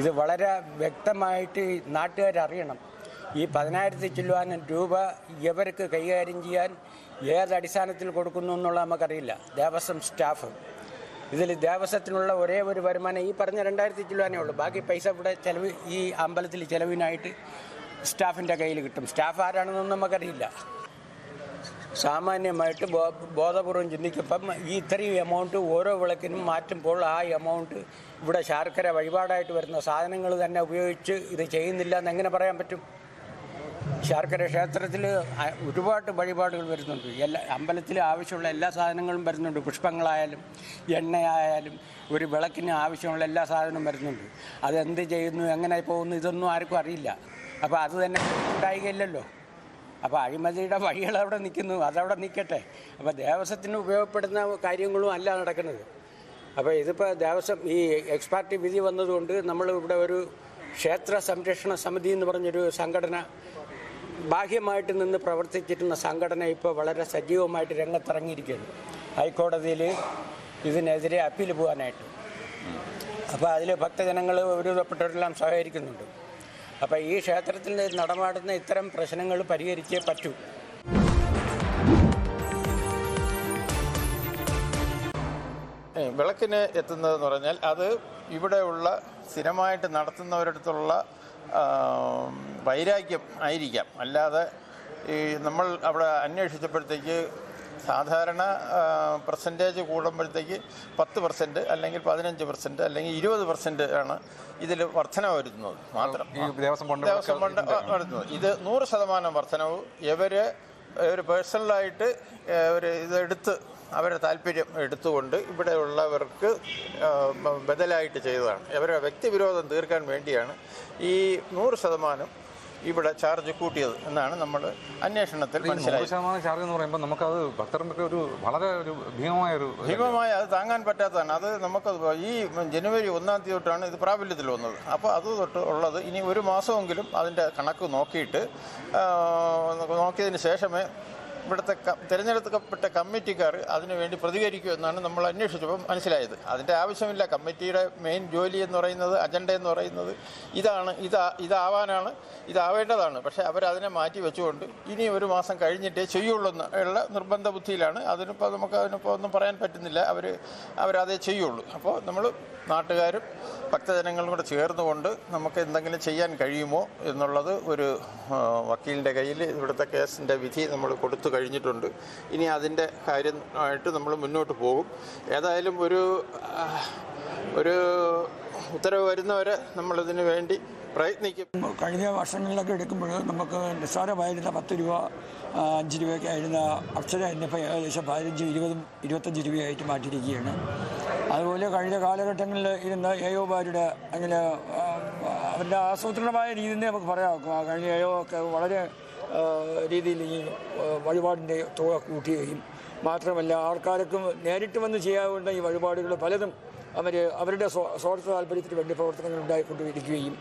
ഇത് വളരെ വ്യക്തമായിട്ട് നാട്ടുകാരറിയണം. ഈ പതിനായിരത്തി ചില്ലുവാനം രൂപ ഇവർക്ക് കൈകാര്യം ചെയ്യാൻ ഏത് അടിസ്ഥാനത്തിൽ കൊടുക്കുന്നു എന്നുള്ള നമുക്കറിയില്ല. ദേവസ്വം സ്റ്റാഫ്. ഇതിൽ ദേവസ്വത്തിനുള്ള ഒരേ ഒരു വരുമാനം ഈ പറഞ്ഞ രണ്ടായിരത്തി ചില്ലുവാനേ ഉള്ളൂ. ബാക്കി പൈസ ഇവിടെ ചിലവ് ഈ അമ്പലത്തിൽ ചിലവിനായിട്ട് സ്റ്റാഫിന്റെ കയ്യിൽ കിട്ടും. സ്റ്റാഫ് ആരാണെന്നൊന്നും നമുക്കറിയില്ല. സാമാന്യമായിട്ട് ബോ ബോധപൂർവം ചിന്തിക്കപ്പം ഈ ഇത്രയും എമൗണ്ട് ഓരോ വിളക്കിനും മാറ്റുമ്പോൾ ആ എമൗണ്ട് ഇവിടെ ശർക്കര വഴിപാടായിട്ട് വരുന്ന സാധനങ്ങൾ തന്നെ ഉപയോഗിച്ച് ഇത് ചെയ്യുന്നില്ല എന്ന് എങ്ങനെ പറയാൻ പറ്റും? ശർക്കര ക്ഷേത്രത്തിൽ ഒരുപാട് വഴിപാടുകൾ വരുന്നുണ്ട്. എല്ലാ അമ്പലത്തിൽ ആവശ്യമുള്ള എല്ലാ സാധനങ്ങളും വരുന്നുണ്ട്. പുഷ്പങ്ങളായാലും എണ്ണയായാലും ഒരു വിളക്കിന് ആവശ്യമുള്ള എല്ലാ സാധനവും വരുന്നുണ്ട്. അതെന്ത് ചെയ്യുന്നു എങ്ങനെ പോകുന്നു ഇതൊന്നും ആർക്കും അറിയില്ല. അപ്പോൾ അത് തന്നെ ഉണ്ടായില്ലല്ലോ. അപ്പോൾ അഴിമതിയുടെ വഴികൾ അവിടെ നിൽക്കുന്നു. അതവിടെ നിൽക്കട്ടെ. അപ്പോൾ ദേവസ്വത്തിന് ഉപയോഗപ്പെടുന്ന കാര്യങ്ങളും അല്ല നടക്കുന്നത്. അപ്പോൾ ഇതിപ്പോൾ ദേവസ്വം ഈ എക്സ്പാർട്ടി വിധി വന്നതുകൊണ്ട് നമ്മൾ ഇവിടെ ഒരു ക്ഷേത്ര സംരക്ഷണ സമിതി എന്ന് പറഞ്ഞൊരു സംഘടന ബാഹ്യമായിട്ട് നിന്ന് പ്രവർത്തിച്ചിരുന്ന സംഘടന ഇപ്പോൾ വളരെ സജീവമായിട്ട് രംഗത്തിറങ്ങിയിരിക്കുന്നു. ഹൈക്കോടതിയിൽ ഇതിനെതിരെ അപ്പീൽ പോകാനായിട്ട്. അപ്പോൾ അതിൽ ഭക്തജനങ്ങൾ ഒരുവിധപ്പെട്ടവരെല്ലാം സഹകരിക്കുന്നുണ്ട്. അപ്പോൾ ഈ ക്ഷേത്രത്തിൽ നടമാടുന്ന ഇത്തരം പ്രശ്നങ്ങൾ പരിഹരിച്ചേ പറ്റൂ. വിളക്കിന് എത്തുന്നതെന്ന് പറഞ്ഞാൽ അത് ഇവിടെയുള്ള സ്ഥിരമായിട്ട് നടത്തുന്നവരടുത്തുള്ള വൈരാഗ്യം ആയിരിക്കാം. അല്ലാതെ ഈ നമ്മൾ അവിടെ അന്വേഷിച്ചപ്പോഴത്തേക്ക് സാധാരണ പെർസെന്റേജ് കൂടുമ്പോഴത്തേക്ക് പത്ത് പെർസെന്റ് അല്ലെങ്കിൽ പതിനഞ്ച് പെർസെന്റ് അല്ലെങ്കിൽ ഇരുപത് പെർസെന്റ് ആണ് ഇതിൽ വർധന വരുന്നത് മാത്രം. ദേവസ്വം ബോണ്ട് ദേവസ്വം ബോണ്ട് നടത്തുന്നത് ഇത് നൂറ് ശതമാനം വർധനവ്. ഇവർ ഒരു പേഴ്സണലായിട്ട് ഒരു ഇതെടുത്ത് അവരുടെ താല്പര്യം എടുത്തുകൊണ്ട് ഇവിടെയുള്ളവർക്ക് ബദലായിട്ട് ചെയ്തതാണ്. അവരുടെ വ്യക്തിവിരോധം തീർക്കാൻ വേണ്ടിയാണ് ഈ നൂറ് ശതമാനം ഇവിടെ ചാർജ് കൂട്ടിയത് എന്നാണ് നമ്മൾ അന്വേഷണത്തിൽ മനസ്സിലായത്. ശതമാനം ചാർജ് എന്ന് പറയുമ്പോൾ നമുക്കത് ഭക്തർക്ക് ഒരു വളരെ ഒരു ഭീമമായ ഒരു ഭീമമായ അത് താങ്ങാൻ പറ്റാത്തതാണ്. അത് നമുക്ക് ഈ ജനുവരി ഒന്നാം തീയതി തൊട്ടാണ് ഇത് പ്രാബല്യത്തിൽ വന്നത്. അപ്പോൾ അത് തൊട്ട് ഉള്ളത് ഇനി ഒരു മാസമെങ്കിലും അതിന്റെ കണക്ക് നോക്കിയിട്ട് നോക്കിയതിന് ശേഷമേ ഇവിടുത്തെ തിരഞ്ഞെടുക്കപ്പെട്ട കമ്മിറ്റിക്കാർ അതിനുവേണ്ടി പ്രതികരിക്കൂ എന്നാണ് നമ്മൾ അന്വേഷിച്ചപ്പോൾ മനസ്സിലായത്. അതിന്റെ ആവശ്യമില്ല. കമ്മിറ്റിയുടെ മെയിൻ ജോലി എന്ന് പറയുന്നത് അജണ്ട എന്ന് പറയുന്നത് ഇതാണ്. ഇതാ ഇതാവാനാണ് ഇതാവേണ്ടതാണ്. പക്ഷേ അവരതിനെ മാറ്റി വെച്ചുകൊണ്ട് ഇനി ഒരു മാസം കഴിഞ്ഞിട്ടേ ചെയ്യുള്ളൂ ഉള്ള നിർബന്ധ ബുദ്ധിയിലാണ്. അതിനിപ്പോൾ നമുക്ക് അതിനിപ്പോൾ ഒന്നും പറയാൻ പറ്റുന്നില്ല. അവർ അവരതേ ചെയ്യുള്ളൂ. അപ്പോൾ നമ്മൾ നാട്ടുകാരും ഭക്തജനങ്ങളും കൂടെ ചേർന്നുകൊണ്ട് നമുക്ക് എന്തെങ്കിലും ചെയ്യാൻ കഴിയുമോ എന്നുള്ളത് ഒരു വക്കീലിന്റെ കയ്യിൽ ഇവിടുത്തെ കേസിന്റെ വിധി നമ്മൾ കൊടുത്തു കഴിഞ്ഞിട്ടുണ്ട്. ഇനി അതിന്റെ കാര്യമായിട്ട് നമ്മൾ മുന്നോട്ട് പോകും. ഏതായാലും ഒരു ഒരു ഉത്തരവ് വരുന്നവരെ നമ്മളിതിനു വേണ്ടി പ്രയത്നിക്കും. കഴിഞ്ഞ വർഷങ്ങളിലൊക്കെ എടുക്കുമ്പോൾ നമുക്ക് നിസ്സാരമായിരുന്ന പത്ത് രൂപ അഞ്ച് രൂപയൊക്കെ ആയിരുന്ന അക്ഷര എന്നിപ്പോൾ ഏകദേശം പതിനഞ്ച് ഇരുപതും ഇരുപത്തഞ്ച് രൂപയായിട്ട് മാറ്റിയിരിക്കുകയാണ്. അതുപോലെ കഴിഞ്ഞ കാലഘട്ടങ്ങളിൽ ഇരുന്ന എയോമാരുടെ അങ്ങനെ അവരുടെ ആസൂത്രണമായ രീതിയിൽ നമുക്ക് പറയാം. കഴിഞ്ഞ എയോ ഒക്കെ വളരെ രീതിയിൽ ഈ വഴിപാടിന്റെ തുക കൂട്ടുകയും മാത്രമല്ല ആൾക്കാർക്കും നേരിട്ട് വന്ന് ചെയ്യാവുന്ന ഈ വഴിപാടുകൾ പലതും അവർ അവരുടെ സ്വ- സ്വാർത്ഥ താല്പര്യത്തിന് വേണ്ടി പ്രവർത്തനങ്ങൾ ഉണ്ടായിക്കൊണ്ടിരിക്കുകയും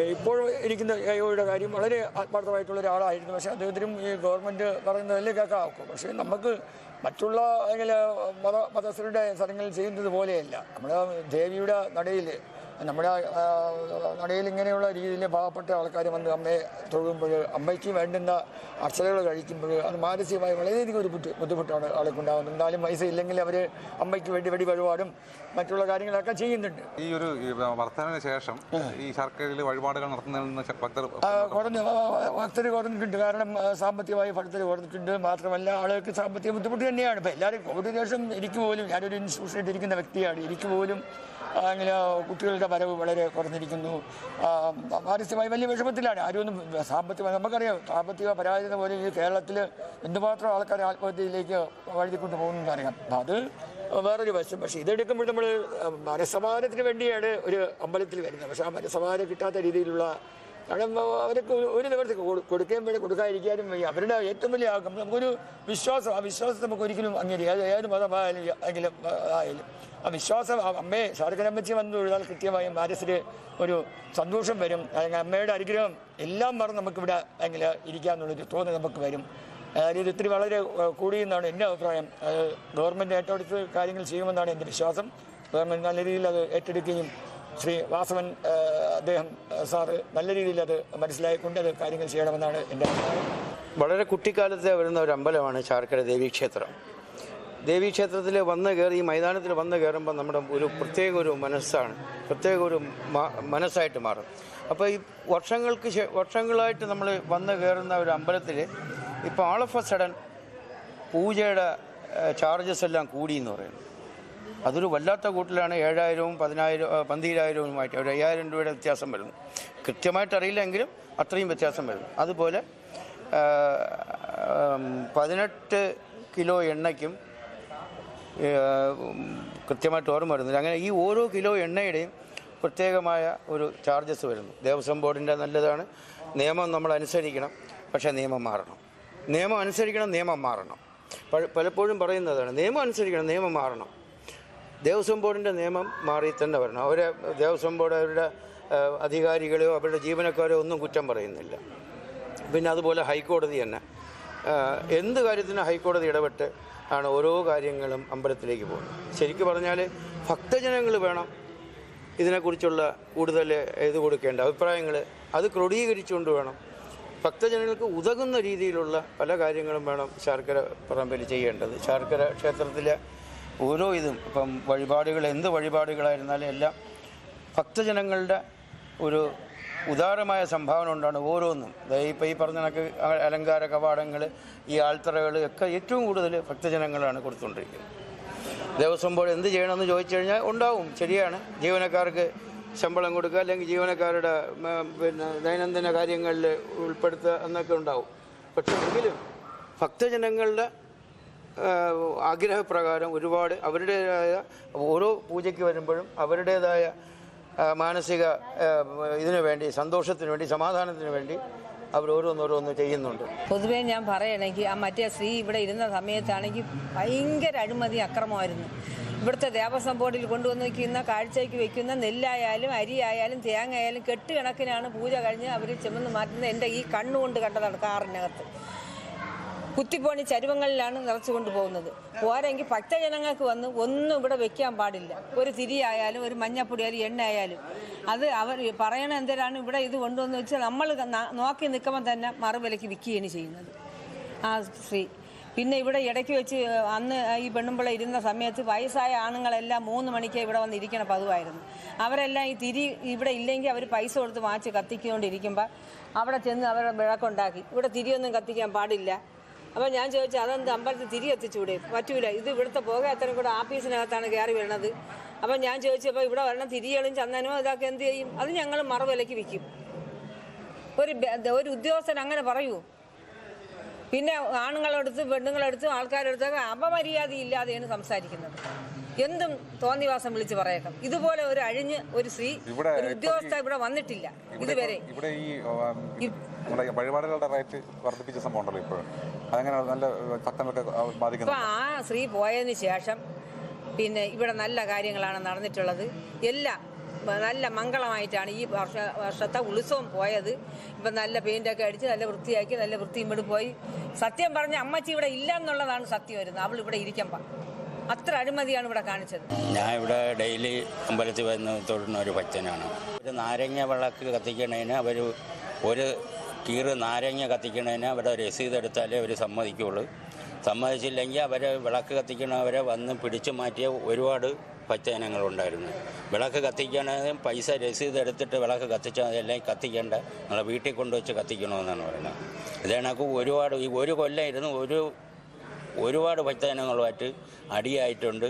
ഇപ്പോൾ ഇരിക്കുന്ന എയോയുടെ കാര്യം വളരെ ആത്മാർത്ഥമായിട്ടുള്ള ഒരാളായിരുന്നു. പക്ഷേ അദ്ദേഹത്തിനും ഈ ഗവൺമെന്റ് പറയുന്നതല്ലേ കേൾക്കാവും. പക്ഷേ നമുക്ക് മറ്റുള്ള അല്ലെങ്കിൽ മത മതസ്ഥരുടെ സ്ഥലങ്ങളിൽ ചെയ്യുന്നത് പോലെയല്ല. നമ്മുടെ ദേവിയുടെ നടയിൽ നമ്മുടെ നടയിൽ ഇങ്ങനെയുള്ള രീതിയിൽ പാവപ്പെട്ട ആൾക്കാർ വന്ന് അമ്മയെ തൊഴുമ്പോൾ അമ്മയ്ക്ക് വേണ്ടുന്ന അർച്ചനകൾ കഴിക്കുമ്പോൾ അത് മാനസികമായി വളരെയധികം ഒരു ബുദ്ധി ബുദ്ധിമുട്ടാണ് ആൾക്ക് ഉണ്ടാകുന്നത് എന്നാലും പൈസ ഇല്ലെങ്കിൽ അവർ അമ്മയ്ക്ക് വേണ്ടി വെടി വഴിപാടും മറ്റുള്ള കാര്യങ്ങളൊക്കെ ചെയ്യുന്നുണ്ട്. ഈ ഒരു വർത്തനത്തിന് ശേഷം ഈ ശർക്കരയിൽ വഴിപാടുകൾ നടത്തുന്ന ഭക്തർ കുറഞ്ഞു ഭക്തർ കുറഞ്ഞിട്ടുണ്ട്. കാരണം സാമ്പത്തികമായി ഭക്തർ കുറഞ്ഞിട്ടുണ്ട്. മാത്രമല്ല ആളുകൾക്ക് സാമ്പത്തിക ബുദ്ധിമുട്ട് തന്നെയാണ്. ഇപ്പം എല്ലാവരും കോവിഡ് ശേഷം എനിക്ക് പോലും ഞാനൊരു ഇൻസ്റ്റിറ്റ്യൂഷനിൽ ഇരിക്കുന്ന വ്യക്തിയാണ്. എനിക്ക് പോലും അങ്ങനെ കുട്ടികളുടെ വരവ് വളരെ കുറഞ്ഞിരിക്കുന്നു. മാനസികമായി വലിയ വിഷമത്തിലാണ്. ആരും സാമ്പത്തിക നമുക്കറിയാം സാമ്പത്തിക പരാജയത പോലെ കേരളത്തിൽ എന്തുമാത്രം ആൾക്കാർ ആത്മഹത്യയിലേക്ക് വഴുതിക്കൊണ്ട് പോകുന്നു അറിയാം. അത് വേറൊരു വശം. പക്ഷേ ഇതെടുക്കുമ്പോൾ നമ്മൾ മനസ്സമാധാനത്തിന് വേണ്ടിയാണ് ഒരു അമ്പലത്തിൽ വരുന്നത്. പക്ഷേ ആ മനസ്സമാധാനം കിട്ടാത്ത രീതിയിലുള്ള കാരണം അവർക്ക് ഒരു- ഒരു നിവർത്തി കൊടുക്കുകയും വേണ്ടി കൊടുക്കാതിരിക്കാനും അവരുടെ ഏറ്റവും വലിയ നമുക്കൊരു വിശ്വാസം ആ വിശ്വാസം നമുക്ക് ഒരിക്കലും അങ്ങനെ ഏത് മതമായാലും എങ്കിലും ആയാലും. ആ വിശ്വാസം അമ്മയെ ശാരദനമ്മച്ചി വന്ന് തൊഴുതാൽ കൃത്യമായും മനസ്സിൽ ഒരു സന്തോഷം വരും. അല്ലെങ്കിൽ അമ്മയുടെ അനുഗ്രഹം എല്ലാം മറന്ന് നമുക്കിവിടെ അല്ലെങ്കിൽ ഇരിക്കാമെന്നുള്ളൊരു തോന്നൽ നമുക്ക് വരും. അതായത് ഇത് ഇത്തിരി വളരെ കൂടിയെന്നാണ് എന്റെ അഭിപ്രായം. അത് ഗവൺമെന്റ് ഏറ്റെടുത്ത് കാര്യങ്ങൾ ചെയ്യുമെന്നാണ് എന്റെ വിശ്വാസം. ഗവൺമെന്റ് നല്ല രീതിയിൽ അത് ഏറ്റെടുക്കുകയും ശ്രീ വാസവൻ അദ്ദേഹം സാറ് നല്ല രീതിയിൽ അത് മനസ്സിലായിക്കൊണ്ട് അത് കാര്യങ്ങൾ ചെയ്യണമെന്നാണ് എന്റെ അഭിപ്രായം. വളരെ കുട്ടിക്കാലത്തെ വരുന്ന ഒരു അമ്പലമാണ് ചാർക്കര ദേവീക്ഷേത്രം. ദേവീക്ഷേത്രത്തിൽ വന്ന് കയറി ഈ മൈതാനത്തിൽ വന്ന് കയറുമ്പോൾ നമ്മുടെ ഒരു പ്രത്യേക ഒരു മനസ്സാണ്. പ്രത്യേക ഒരു മനസ്സായിട്ട് മാറും. അപ്പോൾ ഈ വർഷങ്ങൾക്ക് വർഷങ്ങളായിട്ട് നമ്മൾ വന്ന് കയറുന്ന ഒരു അമ്പലത്തിൽ ഇപ്പോൾ ആൾ ഓഫ് എ സഡൻ പൂജയുടെ ചാർജസ് എല്ലാം കൂടി എന്ന് പറയുന്നു. അതൊരു വല്ലാത്ത കൂട്ടിലാണ് ഏഴായിരവും പതിനായിരം പന്തിരായിരവുമായിട്ട് ഒരു അയ്യായിരം രൂപയുടെ വ്യത്യാസം വരുന്നു. കൃത്യമായിട്ട് അറിയില്ലെങ്കിലും അത്രയും വ്യത്യാസം വരുന്നു. അതുപോലെ പതിനെട്ട് കിലോ എണ്ണയ്ക്കും കൃത്യമായിട്ട് ഓർമ്മ വരുന്നില്ല. അങ്ങനെ ഈ ഓരോ കിലോ എണ്ണയുടെയും പ്രത്യേകമായ ഒരു ചാർജസ് വരുന്നു. ദേവസ്വം ബോർഡിന്റെ നല്ലതാണ്. നിയമം നമ്മൾ അനുസരിക്കണം പക്ഷേ നിയമം മാറണം. നിയമം അനുസരിക്കണം നിയമം മാറണം. പല- പലപ്പോഴും പറയുന്നതാണ് നിയമം അനുസരിക്കണം നിയമം മാറണം. ദേവസ്വം ബോർഡിന്റെ നിയമം മാറി തന്നെ വരണം. അവരെ ദേവസ്വം ബോർഡ് അവരുടെ അധികാരികളെയോ അവരുടെ ജീവനക്കാരെയോ ഒന്നും കുറ്റം പറയുന്നില്ല. പിന്നെ അതുപോലെ ഹൈക്കോടതി തന്നെ. എന്ത് കാര്യത്തിനും ഹൈക്കോടതി ഇടപെട്ട് ആണ് ഓരോ കാര്യങ്ങളും അമ്പലത്തിലേക്ക് പോകുന്നത്. ശരിക്കും പറഞ്ഞാൽ ഭക്തജനങ്ങൾ വേണം ഇതിനെക്കുറിച്ചുള്ള കൂടുതൽ ഇത് കൊടുക്കേണ്ട അഭിപ്രായങ്ങൾ അത് ക്രോഡീകരിച്ചുകൊണ്ട് വേണം. ഭക്തജനങ്ങൾക്ക് ഉതകുന്ന രീതിയിലുള്ള പല കാര്യങ്ങളും വേണം ശർക്കര പറമ്പിൽ ചെയ്യേണ്ടത്. ശർക്കര ക്ഷേത്രത്തിലെ ഓരോ ഇതും ഇപ്പം വഴിപാടുകൾ എന്ത് വഴിപാടുകളായിരുന്നാലും എല്ലാം ഭക്തജനങ്ങളുടെ ഒരു ഉദാരമായ സംഭാവന ഉണ്ടാണ് ഓരോന്നും. ഇപ്പം ഈ പറഞ്ഞ കണക്ക് അലങ്കാര കവാടങ്ങൾ ഈ ആൾത്തറകൾ ഒക്കെ ഏറ്റവും കൂടുതൽ ഭക്തജനങ്ങളാണ് കൊടുത്തുകൊണ്ടിരിക്കുന്നത് ദേവസ്വം ബോർഡ് എന്ത് ചെയ്യണമെന്ന് ചോദിച്ചു കഴിഞ്ഞാൽ ഉണ്ടാവും ശരിയാണ്. ജീവനക്കാർക്ക് ശമ്പളം കൊടുക്കുക അല്ലെങ്കിൽ ജീവനക്കാരുടെ പിന്നെ ദൈനംദിന കാര്യങ്ങളിൽ ഉൾപ്പെടുത്തുക എന്നൊക്കെ ഉണ്ടാവും. പക്ഷെ എങ്കിലും ഭക്തജനങ്ങളുടെ ആഗ്രഹപ്രകാരം ഒരുപാട് അവരുടേതായ ഓരോ പൂജയ്ക്ക് വരുമ്പോഴും അവരുടേതായ മാനസിക ഇതിനു വേണ്ടി സന്തോഷത്തിന് വേണ്ടി സമാധാനത്തിന് വേണ്ടി അവർ ഓരോന്നോരോന്ന് ചെയ്യുന്നുണ്ട്. പൊതുവേ ഞാൻ പറയണെങ്കിൽ ആ മറ്റേ സ്ത്രീ ഇവിടെ ഇരുന്ന സമയത്താണെങ്കിൽ ഭയങ്കര അഴിമതി അക്രമമായിരുന്നു. ഇവിടുത്തെ ദേവസ്വം ബോർഡിൽ കൊണ്ടുവന്ന് വയ്ക്കുന്ന കാഴ്ചയ്ക്ക് വെക്കുന്ന നെല്ലായാലും അരിയായാലും തേങ്ങയായാലും കെട്ടുകണക്കിനാണ് പൂജ കഴിഞ്ഞ് അവർ ചുമന്ന് മാറ്റുന്നത്. എന്റെ ഈ കണ്ണുകൊണ്ട് കണ്ടതാണ് കാറിനകത്ത്. കുത്തിപ്പോണി ചരുവങ്ങളിലാണ് നിറച്ചു കൊണ്ടുപോകുന്നത് പോരെങ്കിൽ ഭക്തജനങ്ങൾക്ക് വന്ന് ഒന്നും ഇവിടെ വെക്കാൻ പാടില്ല. ഒരു തിരിയായാലും ഒരു മഞ്ഞപ്പൊടി ആയാലും എണ്ണ ആയാലും അത് അവർ പറയണ എന്തിനാണ് ഇവിടെ ഇത് കൊണ്ടുവന്ന് വെച്ചാൽ നമ്മൾ നോക്കി നിൽക്കുമ്പോൾ തന്നെ മറുവിലയ്ക്ക് വിൽക്കുകയാണ് ചെയ്യുന്നത്. ആ സ്ത്രീ പിന്നെ ഇവിടെ ഇടയ്ക്ക് വെച്ച് അന്ന് ഈ പെണ്ണുമ്പിള്ള ഇരുന്ന സമയത്ത് വയസ്സായ ആണുങ്ങളെല്ലാം മൂന്ന് മണിക്ക് ഇവിടെ വന്ന് ഇരിക്കണ പതിവായിരുന്നു. അവരെല്ലാം ഈ തിരി ഇവിടെ ഇല്ലെങ്കിൽ അവർ പൈസ കൊടുത്ത് വാങ്ങിച്ച് കത്തിക്കൊണ്ടിരിക്കുമ്പോൾ അവിടെ ചെന്ന് അവരുടെ വിളക്കുണ്ടാക്കി. ഇവിടെ തിരിയൊന്നും കത്തിക്കാൻ പാടില്ല. അപ്പം ഞാൻ ചോദിച്ചു അതെന്ത്? അമ്പലത്തിൽ തിരി എത്തിച്ചൂടെ പറ്റൂല. ഇത് ഇവിടുത്തെ പുക അത്രയും കൂടെ ആഫീസിനകത്താണ് കയറി വരണത് അപ്പം ഞാൻ ചോദിച്ചപ്പോൾ ഇവിടെ വരണം തിരികളും ചന്ദനോ ഇതൊക്കെ എന്ത് ചെയ്യും? അത് ഞങ്ങൾ മറവിലക്ക് വിൽക്കും. ഒരു ഒരു ഉദ്യോഗസ്ഥൻ അങ്ങനെ പറയൂ. പിന്നെ ആണുങ്ങളെടുത്ത് പെണ്ണുങ്ങളെടുത്ത് ആൾക്കാരെടുത്തൊക്കെ അപമര്യാദ ഇല്ലാതെയാണ് സംസാരിക്കുന്നത്. എന്തും തോന്നിവാസം വിളിച്ച് പറയേക്കാം ഇതുപോലെ ഒരു അഴിഞ്ഞ് ഒരു സ്ത്രീ ഒരു ഉദ്യോഗസ്ഥ ഇവിടെ വന്നിട്ടില്ല ഇതുവരെ. ഇവിടെ ഈ നമ്മുടെ വഴിപാടുകളുടെ റേറ്റ് വർദ്ധിപ്പിച്ച സംഭവം ഉണ്ടല്ലോ ഇപ്പോൾ അതങ്ങനെ നല്ല ഭക്തങ്ങൾക്ക് ബാധിക്കുന്നു ഇപ്പൊ ആ സ്ത്രീ പോയതിന് ശേഷം പിന്നെ ഇവിടെ നല്ല കാര്യങ്ങളാണ് നടന്നിട്ടുള്ളത്. എല്ലാം നല്ല മംഗളമായിട്ടാണ് ഈ വർഷ വർഷത്തെ ഉത്സവം പോയത്. ഇപ്പം നല്ല പെയിന്റൊക്കെ അടിച്ച് നല്ല വൃത്തിയാക്കി നല്ല വൃത്തിയും ഇവിടെ പോയി. സത്യം പറഞ്ഞ അമ്മച്ചി ഇവിടെ ഇല്ല എന്നുള്ളതാണ് സത്യം വരുന്നത്. അവൾ ഇവിടെ ഇരിക്കുമ്പോൾ അത്ര അഴിമതിയാണ് ഇവിടെ കാണിച്ചത്. ഞാൻ ഇവിടെ ഡെയിലി അമ്പലത്തിൽ വന്ന് തൊടുന്ന ഒരു ഭക്തനാണ്. ഒരു നാരങ്ങ വിളക്ക് കത്തിക്കണതിന് അവർ ഒരു കീറ് നാരങ്ങ കത്തിക്കണതിന് അവിടെ രസീത് എടുത്താലേ അവർ സമ്മതിക്കുള്ളൂ. സമ്മതിച്ചില്ലെങ്കിൽ അവർ വിളക്ക് കത്തിക്കണവരെ വന്ന് പിടിച്ചു മാറ്റിയ ഒരുപാട് പച്ചയിനങ്ങളുണ്ടായിരുന്നു വിളക്ക് കത്തിക്കണതും പൈസ രസീത് എടുത്തിട്ട് വിളക്ക് കത്തിച്ചാൽ അതെല്ലാം കത്തിക്കേണ്ട. നമ്മളെ വീട്ടിൽ കൊണ്ടുവച്ച് കത്തിക്കണമെന്നാണ് പറയുന്നത്. ഇതേണക്ക് ഒരുപാട് ഈ ഒരു കൊല്ലം ഇരുന്ന് ഒരു ഒരുപാട് പച്ചയിനങ്ങളുമായിട്ട് അടിയായിട്ടുണ്ട്.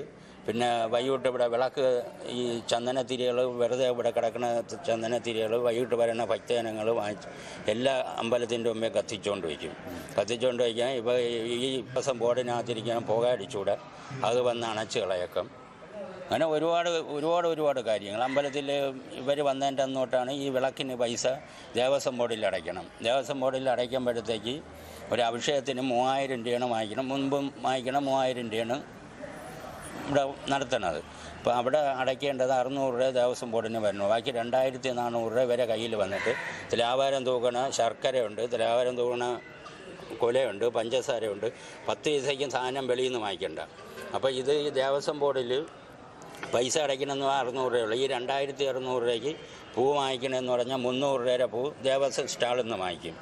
പിന്നെ വൈകിട്ട് ഇവിടെ വിളക്ക് ഈ ചന്ദനത്തിരികൾ വെറുതെ ഇവിടെ കിടക്കുന്ന ചന്ദനത്തിരികൾ വൈകിട്ട് വരുന്ന ഭക്തജനങ്ങൾ വാങ്ങിച്ച് എല്ലാ അമ്പലത്തിന്റെ മുമ്പേ കത്തിച്ചുകൊണ്ട് വയ്ക്കും. കത്തിച്ചുകൊണ്ട് വയ്ക്കാൻ ഇപ്പോൾ ഈ ദിവസം ബോർഡിനകത്തിരിക്കാൻ അടിച്ചുകൂടെ അത് വന്ന് അണച്ച് കളയക്കം. അങ്ങനെ ഒരുപാട് ഒരുപാട് ഒരുപാട് കാര്യങ്ങൾ. അമ്പലത്തിൽ ഇവർ വന്നതിന്റെ അന്നോട്ടാണ് ഈ വിളക്കിന് പൈസ ദേവസ്വം ബോർഡിൽ അടയ്ക്കണം. ദേവസ്വം ബോർഡിൽ അടയ്ക്കുമ്പോഴത്തേക്ക് ഒരു അഭിഷേകത്തിന് മൂവായിരം രൂപയാണ് വാങ്ങിക്കണം. മുൻപും വാങ്ങിക്കണം മൂവായിരം രൂപയാണ് ഇവിടെ നടത്തണത് അപ്പോൾ അവിടെ അടയ്ക്കേണ്ടത് അറുന്നൂറ് രൂപ ദേവസ്വം ബോർഡിന് വരണം. ബാക്കി രണ്ടായിരത്തി നാനൂറ് രൂപ വരെ കയ്യിൽ വന്നിട്ട് തിലാവാരം തൂക്കണ ശർക്കരയുണ്ട് തിലാവാരം തൂക്കണ കൊലയുണ്ട് പഞ്ചസാരയുണ്ട്. പത്ത് പൈസയ്ക്കും സാധനം വെളിയിൽ നിന്ന് വാങ്ങിക്കണ്ട. അപ്പോൾ ഇത് ഈ ദേവസ്വം ബോർഡിൽ പൈസ അടയ്ക്കണമെന്ന് അറുന്നൂറ് രൂപയുള്ളൂ ഈ രണ്ടായിരത്തി അറുന്നൂറ് രൂപയ്ക്ക് പൂ വാങ്ങിക്കണമെന്ന് പറഞ്ഞാൽ മുന്നൂറ് രൂപ പൂ ദേവസ്വം സ്റ്റാളിൽ നിന്ന് വാങ്ങിക്കും.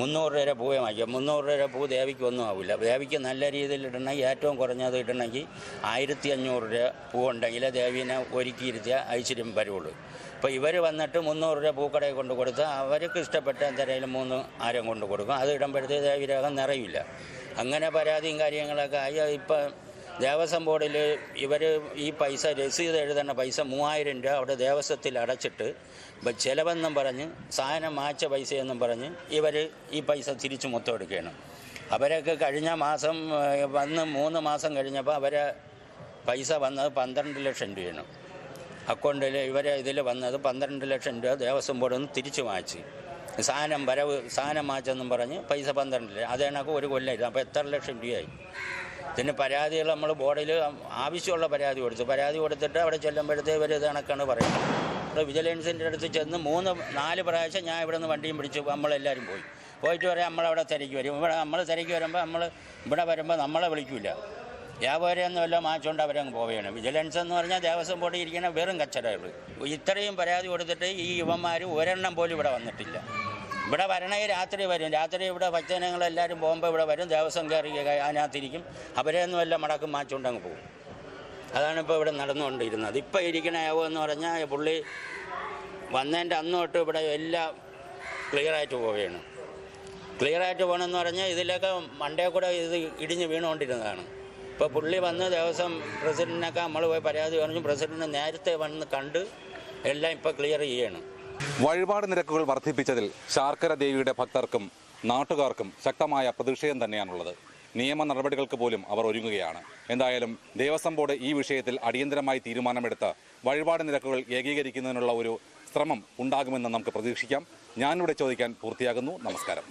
മുന്നൂറ് രൂപ പൂവേ വാങ്ങിക്കാം. മുന്നൂറ് രൂപ പൂ ദേവിക്ക് ഒന്നും ആവില്ല. ദേവിക്ക് നല്ല രീതിയിൽ ഇടണമെങ്കിൽ ഏറ്റവും കുറഞ്ഞത് ഇടണമെങ്കിൽ ആയിരത്തി അഞ്ഞൂറ് രൂപ പൂ ഉണ്ടെങ്കിൽ ദേവീനെ ഒരുക്കിയിരുത്തിയ ഐശ്വര്യം വരുള്ളൂ ഇപ്പോൾ ഇവർ വന്നിട്ട് മുന്നൂറ് രൂപ പൂക്കടയിൽ കൊണ്ട് കൊടുത്താൽ അവർക്ക് ഇഷ്ടപ്പെട്ട എന്തെങ്കിലും മൂന്ന് ആരം കൊണ്ട് കൊടുക്കും. അത് ഇടുമ്പോഴത്തേക്ക് ദേവിരകം നിറയില്ല. അങ്ങനെ പരാതിയും കാര്യങ്ങളൊക്കെ ആയി. ഇപ്പം ദേവസ്വം ബോർഡിൽ ഇവർ ഈ പൈസ രസീത് എഴുതേണ്ട പൈസ മൂവായിരം രൂപ അവിടെ ദേവസ്വത്തിൽ അടച്ചിട്ട് ചിലവെന്നും പറഞ്ഞ് സാധനം മാച്ച പൈസയെന്നും പറഞ്ഞ് ഇവർ ഈ പൈസ തിരിച്ചു മൊത്തം എടുക്കുകയാണ്. അവരൊക്കെ കഴിഞ്ഞ മാസം വന്ന് മൂന്ന് മാസം കഴിഞ്ഞപ്പോൾ അവരെ പൈസ വന്നത് പന്ത്രണ്ട് ലക്ഷം രൂപയാണ്. അക്കൗണ്ടിൽ ഇവരെ ഇതിൽ വന്നത് പന്ത്രണ്ട് ലക്ഷം രൂപ ദേവസ്വം ബോർഡിൽ നിന്ന് തിരിച്ചു വാങ്ങിച്ച്. സാധനം വരവ് സാധനം മാച്ചെന്നും പറഞ്ഞ് പൈസ പന്ത്രണ്ട് ലക്ഷം അത് ഒരു കൊല്ലമായിരുന്നു അപ്പോൾ എത്ര ലക്ഷം രൂപയായി? ഇതിന് പരാതികൾ നമ്മൾ ബോർഡിൽ ആവശ്യമുള്ള പരാതി കൊടുത്തു. പരാതി കൊടുത്തിട്ട് അവിടെ ചെല്ലുമ്പോഴത്തേ ഇവർ ഇത് കണക്കാണ് പറയുന്നത്. ഇവിടെ വിജിലൻസിന്റെ അടുത്ത് ചെന്ന് മൂന്ന് നാല് പ്രാവശ്യം ഞാൻ ഇവിടെ നിന്ന് വണ്ടിയും പിടിച്ചു. നമ്മളെല്ലാവരും പോയി. പോയിട്ട് വരെ നമ്മളവിടെ തിരക്കി വരും. ഇവിടെ നമ്മൾ തിരക്കി വരുമ്പോൾ നമ്മൾ ഇവിടെ വരുമ്പോൾ നമ്മളെ വിളിക്കില്ല വ്യാപാരം വല്ല മാച്ചുകൊണ്ട് അവരങ്ങ് പോവുകയാണ്. വിജിലൻസ് എന്ന് പറഞ്ഞാൽ ദേവസ്വം ബോർഡ് ഇരിക്കുന്ന വെറും കച്ചടകൾ ഇത്രയും പരാതി കൊടുത്തിട്ട് ഈ യുവന്മാർ ഒരെണ്ണം പോലും ഇവിടെ വന്നിട്ടില്ല. ഇവിടെ വരണേ രാത്രി വരും. രാത്രി ഇവിടെ ഭക്തജനങ്ങളെല്ലാവരും പോകുമ്പോൾ ഇവിടെ വരും. ദേവസ്വം കയറി അതിനകത്തിരിക്കും. അവരെയൊന്നും വല്ല മടക്കും മാച്ചുകൊണ്ട് അങ്ങ് പോകും. അതാണ് ഇപ്പോൾ ഇവിടെ നടന്നുകൊണ്ടിരുന്നത് ഇപ്പോൾ ഇരിക്കണ എന്ന് പറഞ്ഞാൽ പുള്ളി വന്നതിന്റെ അന്ന് തൊട്ട് ഇവിടെ എല്ലാം ക്ലിയറായിട്ട് പോവുകയാണ്. ക്ലിയറായിട്ട് പോകണമെന്ന് പറഞ്ഞാൽ ഇതിലൊക്കെ മണ്ടേ കൂടെ ഇത് ഇടിഞ്ഞ് വീണുകൊണ്ടിരുന്നതാണ്. ഇപ്പോൾ പുള്ളി വന്ന് ദിവസം പ്രസിഡന്റിനൊക്കെ നമ്മൾ പോയി പരാതി പറഞ്ഞു. പ്രസിഡന്റ് നേരത്തെ വന്ന് കണ്ട് എല്ലാം ഇപ്പോൾ ക്ലിയർ ചെയ്യാണ്. വഴിപാട് നിരക്കുകൾ വർദ്ധിപ്പിച്ചതിൽ ശാർക്കര ദേവിയുടെ ഭക്തർക്കും നാട്ടുകാർക്കും ശക്തമായ പ്രതിഷേധം തന്നെയാണുള്ളത്. നിയമ നടപടികൾക്ക് പോലും അവർ ഒരുങ്ങുകയാണ്. എന്തായാലും ദേവസ്വം ബോർഡ് ഈ വിഷയത്തിൽ അടിയന്തരമായി തീരുമാനമെടുത്ത് വഴിപാട് നിരക്കുകൾ ഏകീകരിക്കുന്നതിനുള്ള ഒരു ശ്രമം ഉണ്ടാകുമെന്ന് നമുക്ക് പ്രതീക്ഷിക്കാം. ഞാനിവിടെ ചോദിക്കാൻ പൂർത്തിയാകുന്നു. നമസ്കാരം.